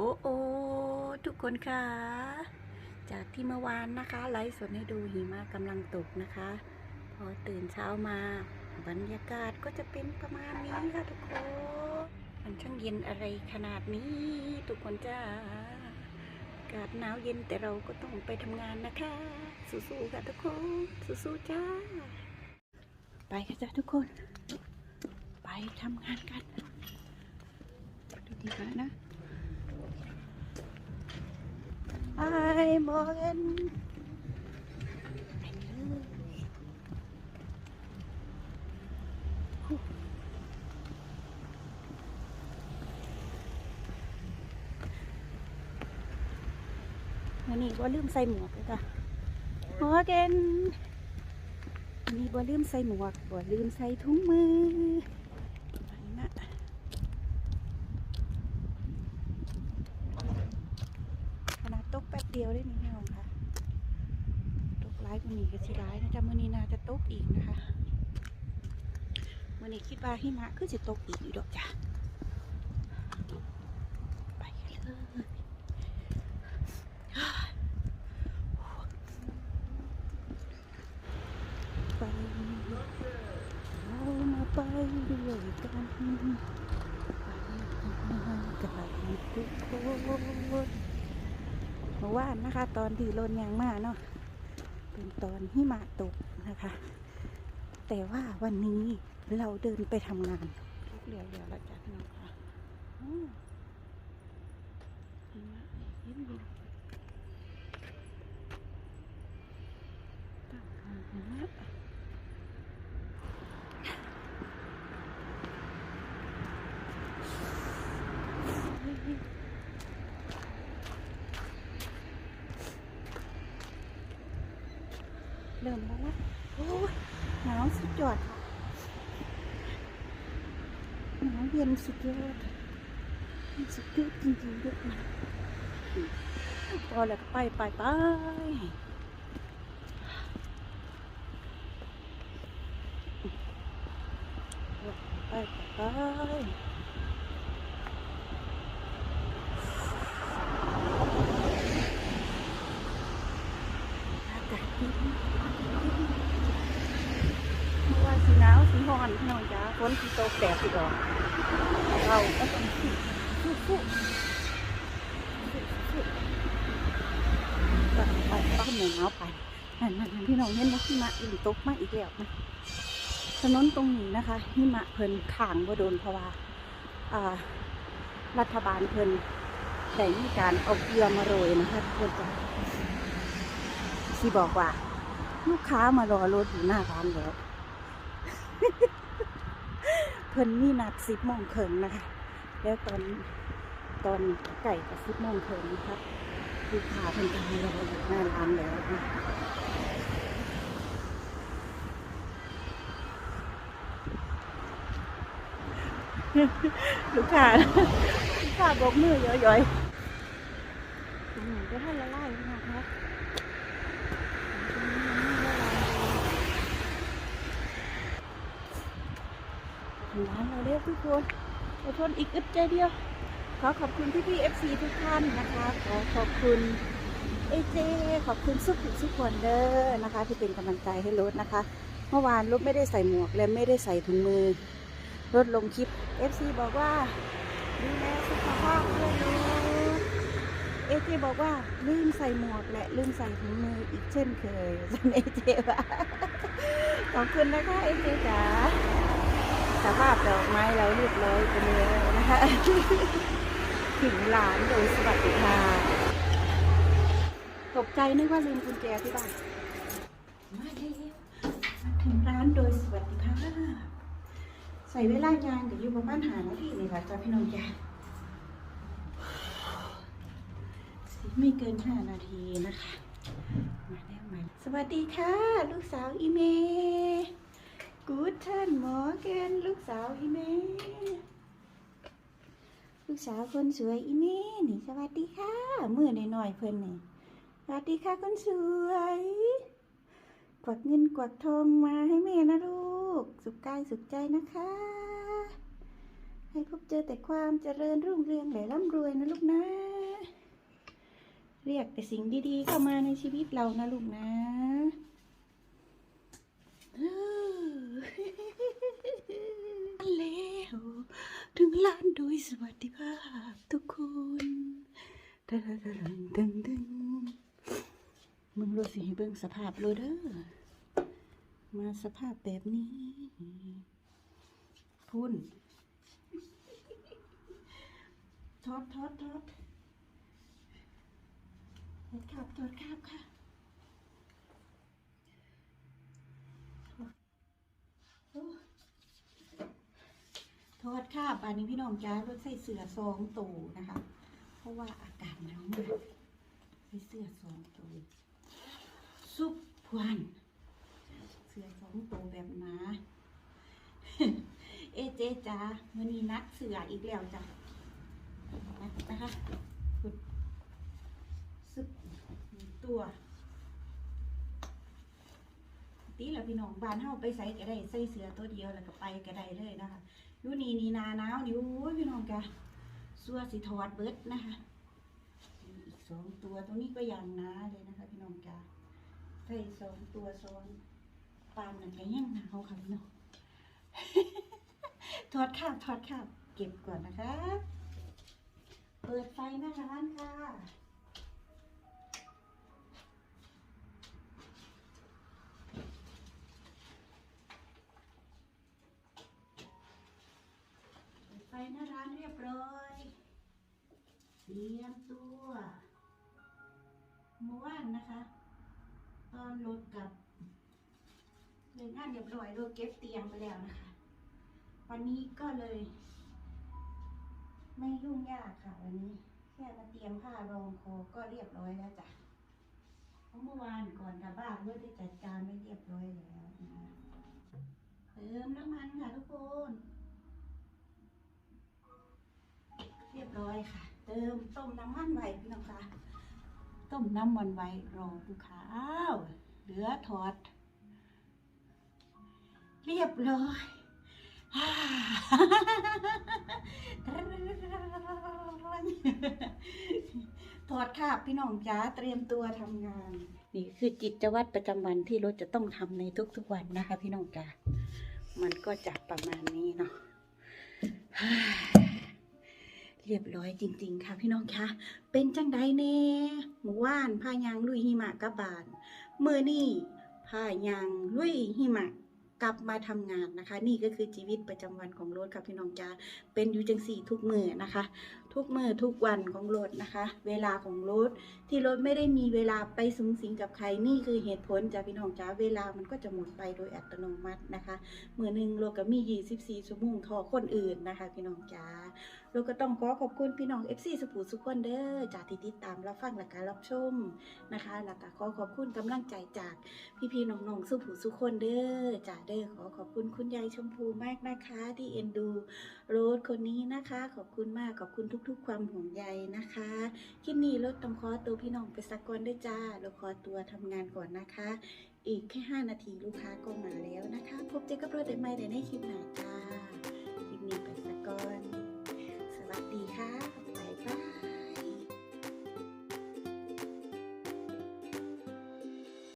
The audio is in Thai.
อ้โอทุกคนค่ะ จากที่เมื่อวานนะคะไลฟ์สดให้ดูหิมะกำลังตกนะคะ พอตื่นเช้ามา บรรยากาศก็จะเป็นประมาณนี้ค่ะทุกคนมันช่างเย็นอะไรขนาดนี้ ทุกคนจ้าอากาศหนาวเย็นแต่เราก็ต้องไปทำงานนะคะ สู้ๆค่ะทุกคนสู้ๆจ้า ไปค่ะจ้าทุกคน ไปทำงานกัน ดูดีกันนะ Hi Morgan ไปเลยวันนี้ว่าลืมใส่หมวกเลยจ้ะ Morgan วันนี้บ่ลืมใส่หมวกบ่ลืมใส่ถุงมือไปนะ ขนาดตกแป๊บเดียวได้นี่พี่น้องค่ะ ตกร้ายกว่านี้ก็สิร้ายนะจ๊ะมื่อนี้น่าจะตกอีกนะคะมื่อนี้คิดว่าหิมะคือจะตกอีกอยู่ดอกจ้ะไปกันเลยไปเรามาไปด้วยกันไปกันทุกคนเมื่อวานนะคะ ตอนที่ลนยางมาเนาะ นตอนหิมะตกนะคะ แต่ว่าวันนี้เราเดินไปทำงานเรียวเรียวแล้วจ้ะพี่น้องค่ะอืมหิมะเย็นเย็นตั้งทางหิมะเริ่มแล้วละโอ้ยหนาวสุด ยอดค่ะหนาวเย็นสุดยอดสุดยอดจริงๆด้วยนะพอแล้วก็ไปไปไปไปไปไปอากาศดีเมื่อวานสีหนาวสีร้อนพี่น้องจ้า ฝนสีตกแดดสีดอกเราก็ต้องสู้สู้สู้ไปไปป้าหมูหนาไปนั่นนั่นพี่น้องเห็นว่าหิมะอิ่มตกมาอีกแล้วนะถนนตรงนี้นะคะหิมะเพิ่นข่างบ่โดนเพราะว่ารัฐบาลเพิ่นได้มีการเอาเกลือมาโรยนะคะทุกคนจ้ะที่บอกว่า ลูกค้ามารอรถอยู่หน้าร้านแล้ว เพิ่นมีนัดสิบโมงครึ่งนะคะ แล้วตอนตอนไก่กับสิบโมงครึ่งนะคะลูกค้าเพิ่นก็มารออยู่หน้าร้านแล้วนะลูกค้าลูกค้าบอกมือย่อยๆอืมก็ให้ละลายนะคะ ถึงร้านเราเรียกทุกคนอดทนอีกอึดใจเดียว ขอขอบคุณพี่พี่เอฟซีทุกท่านนะคะ ขอขอบคุณเอเจ ขอบคุณสุขทุกคนเด้อนะคะ ที่เป็นกำลังใจให้รถนะคะ เมื่อวานรถไม่ได้ใส่หมวกและไม่ได้ใส่ถุงมือรถลงคลิป FC บอกว่าดูแลสุขภาพด้วยนะเอเจบอกว่าลืมใส่หมวกและลืมใส่ถุงมืออีกเช่นเคยสันเอเจว่าขอบคุณนะคะเอเจจ๋า สภาพดอกไม้เราเรียบร้อยไปแล้วนะคะ ถึงร้านโดยสวัสดิภาพตกใจนึกว่าลืมกุญแจที่บ้าน มาแล้วมาถึงร้านโดยสวัสดิภาพ ใส่เวลางานเดี๋ยวอยู่ประมาณหานาทีเลยค่ะจ้าพี่น้องจ้าไม่เกินห้านาทีนะคะ มาแล้วมาสวัสดีค่ะ ลูกสาวอีเม กูดท่านหมอเกนลูกสาวอีเม่ลูกสาวคนสวยอีเม่นี่สวัสดีค่ะมือหน่อยๆเพิ่นนี่สวัสดีค่ะคนสวย กวักเงินกวักทองมาให้แม่นะลูก สุขกายสุขใจนะคะ ให้พบเจอแต่ความเจริญรุ่งเรืองและร่ำรวยนะลูกนะ เรียกแต่สิ่งดีๆเข้ามาในชีวิตเรานะลูกนะเออ แล้ ว ถึงล้านโดยสวัสดิภาพทุกคนตึงตึงตึงตึงมึงรู้สิเบิ่งสภาพโลเดอร์มาสภาพแบบนี้พุ่นทอดทอดทอดทอดครับทอดครับค่ะโอ้ทอด ครับอันนี้พี่น้องจ้ารถใส่เสื้อสองตัวนะคะ เพราะว่าอากาศนร้อนมากใส่เสื้อสองตัวซุปพวนเสื้อสองตัวแบบนาเอเจจ้าวันนี้นักเสืออีกแล้วจ้ะนักนะคะขุดซึบหนึ่งตัวตีแล้วพี่น้องบ้านเฮาไปใส่ก็ได้ใส่เสือตัวเดียวแล้วก็ไปก็ได้เลยนะคะ ยู่นี่นี่นาหนาวนี่โอ้ยพี่น้องกะสัวสิถอดเบิดนะคะอีกสองตัวตรงนี้ก็ยังหนาเลยนะคะ พี่น้องกะใส่สองตัวซ้อนปานนั่นก็ยังหนาวค่ะพี่น้องถอดข้าวถอดข้าวเก็บก่อนนะคะ เปิดไฟหน้าร้านค่ะ หน้าร้านเรียบร้อย เตรียมตัวเมื่อวานนะคะ ตอนรถกับเลยงานเรียบร้อยรถเก็บเตียงไปแล้วนะคะ วันนี้ก็เลย ไม่ยุ่งยากค่ะวันนี้ แค่มาเตรียมผ้ารองคอก็เรียบร้อยแล้วจ้ะเพราะเมื่อวานก่อนกลับบ้านรถได้จัดการไม่เรียบร้อยแล้วนะเติมน้ำมันค่ะทุกคน เรียบร้อย ค่ะ เติมต้มน้ำมันไว้พี่น้องคะต้มน้ำมันไว้รอลูกค้าอ้าวเหลือถอด เรียบร้อยถอดคาบพี่น้องจ้าเตรียมตัวทำงาน นี่คือจิตวัตรประจำวันที่รถจะต้องทำในทุกๆวันนะคะ พี่น้องจ้ามันก็จะประมาณนี้เนาะ เรียบร้อยจริง ๆ ค่ะพี่น้องคะเป็นจังไดเน่หมู่ว่านพายางลุยหิมะกลับบานเมื่อนี่พายางลุยหิมะกลับมาทำงานนะคะ นี่ก็คือชีวิตประจำวันของรถค่ะพี่น้องจ้าเป็นอยู่จังสี่ทุกมือนะคะทุกมือทุกวันของรถนะคะ เวลาของรถที่รถไม่ได้มีเวลาไปสูงสิงกับใครนี่คือเหตุผลจ้าพี่น้องจ้าเวลามันก็จะหมดไปโดยอัตโนมัตินะคะมือหนึ่งรถก็มี 24 ชั่วโมงทอคนอื่นนะคะ พี่น้องจ้าเราก็ต้องขอขอบคุณพี่น้อง FC สุภูสุขคนเด้อจากที่ติดตามรับฟังและการรับชมนะคะแล้วก็ขอขอบคุณกำลังใจจากพี่ๆน้องๆสุผูสุขคนเด้อจ่าเด้อขอขอบคุณคุณยายชมพูมากนะคะ ที่เอ็นดูโรสคนนี้นะคะ ขอบคุณมากขอบคุณทุกๆ ความห่วงใยนะคะ คลิปนี้ลดต้องขอตัวพี่น้องไปสักก่อนด้วยจ้าเราขอตัวทำงานก่อนนะคะ อีกแค่ 5 นาทีลูกค้าก็มาแล้วนะคะ พบเจอกับราได้ไหมในคลิปหน้าจ้า คลิปนี้ไปสักก่อน สวัสดีค่ะ